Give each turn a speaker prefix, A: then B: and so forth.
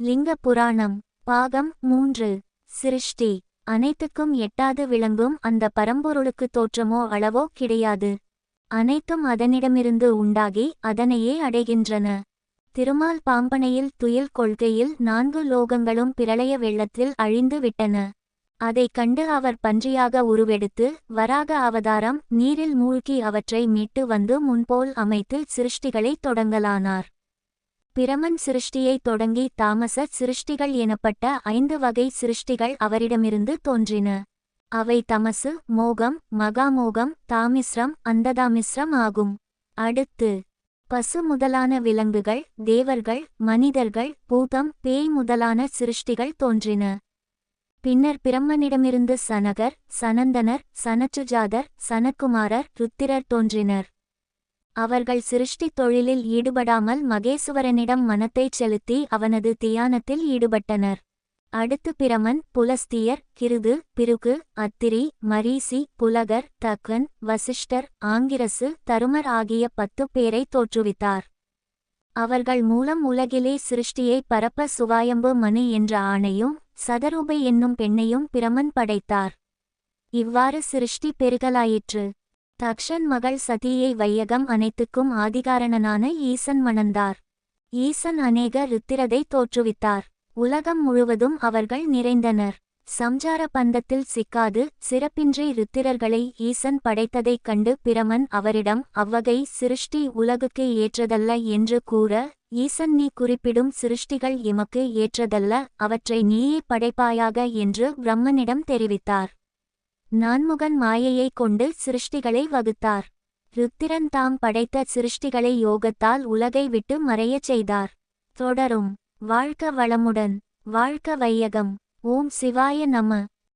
A: லிங்க புராணம் பாகம் மூன்று சிருஷ்டி. அனைத்துக்கும் எட்டாது விளங்கும் அந்த பரம்பொருளுக்கு தோற்றமோ அளவோ கிடையாது. அனைத்தும் அதனிடமிருந்து உண்டாகி அதனையே அடைகின்றன. திருமால் பாம்பனையில் துயில் கொள்கையில் நான்கு லோகங்களும் பிரளய வெள்ளத்தில் அழிந்து விட்டன. அதைக் கண்டு அவர் பன்றியாக உருவெடுத்து வராக அவதாரம் நீரில் மூழ்கி அவற்றை மீட்டு வந்து முன்போல் அமைத்து சிருஷ்டிகளைத் தொடங்கலானார். பிரமன் சிருஷ்டியைத் தொடங்கி தாமச சிருஷ்டிகள் எனப்பட்ட ஐந்து வகை சிருஷ்டிகள் அவரிடமிருந்து தோன்றின. அவை தமசு மோகம் மகாமோகம் தாமிஸ்ரம் அந்ததாமிஸ்ரம் ஆகும். அடுத்து பசு முதலான விலங்குகள் தேவர்கள் மனிதர்கள் பூதம் பேய் முதலான சிருஷ்டிகள் தோன்றின. பின்னர் பிரம்மனிடமிருந்து சனகர் சனந்தனர் சனச்சுஜாதர் சனக்குமாரர் ருத்திரர் தோன்றினர். அவர்கள் சிருஷ்டி தொழிலில் ஈடுபடாமல் மகேசுவரனிடம் மனத்தைச் செலுத்தி அவனது தியானத்தில் ஈடுபட்டனர். அடுத்து பிரமன் புலஸ்தியர் கிருது பிருகு அத்திரி மரீசி புலகர் தக்கன் வசிஷ்டர் ஆங்கிரசு தருமர் ஆகிய பத்து பேரை தோற்றுவித்தார். அவர்கள் மூலம் உலகிலே சிருஷ்டியை பரப்ப சுவாயம்பு மணி என்ற ஆணையும் சதரூபை என்னும் பெண்ணையும் பிரமன் படைத்தார். இவ்வாறு சிருஷ்டி பெருகலாயிற்று. தக்ஷன் மகள் சதியை வையகம் அனைத்துக்கும் ஆதிகாரணனான ஈசன் மணந்தார். ஈசன் அநேக ருத்திரதை தோற்றுவித்தார். உலகம் முழுவதும் அவர்கள் நிறைந்தனர். சம்சார பந்தத்தில் சிக்காது சிறப்பின்றி ருத்திரர்களை ஈசன் படைத்ததைக் கண்டு பிரமன் அவரிடம் அவ்வகை சிருஷ்டி உலகுக்கு ஏற்றதல்ல என்று கூற ஈசன் நீ குறிப்பிடும் சிருஷ்டிகள் எமக்கு ஏற்றதல்ல அவற்றை நீயே படைப்பாயாக என்று பிரம்மனிடம் தெரிவித்தார். நான்முகன் மாயையைக் கொண்டு சிருஷ்டிகளை வகுத்தார். ருத்திரன் தாம் படைத்த சிருஷ்டிகளை யோகத்தால் உலகை விட்டு மறையச் செய்தார். தொடரும். வாழ்க்க வளமுடன். வாழ்க்க வையகம். ஓம் சிவாய நம.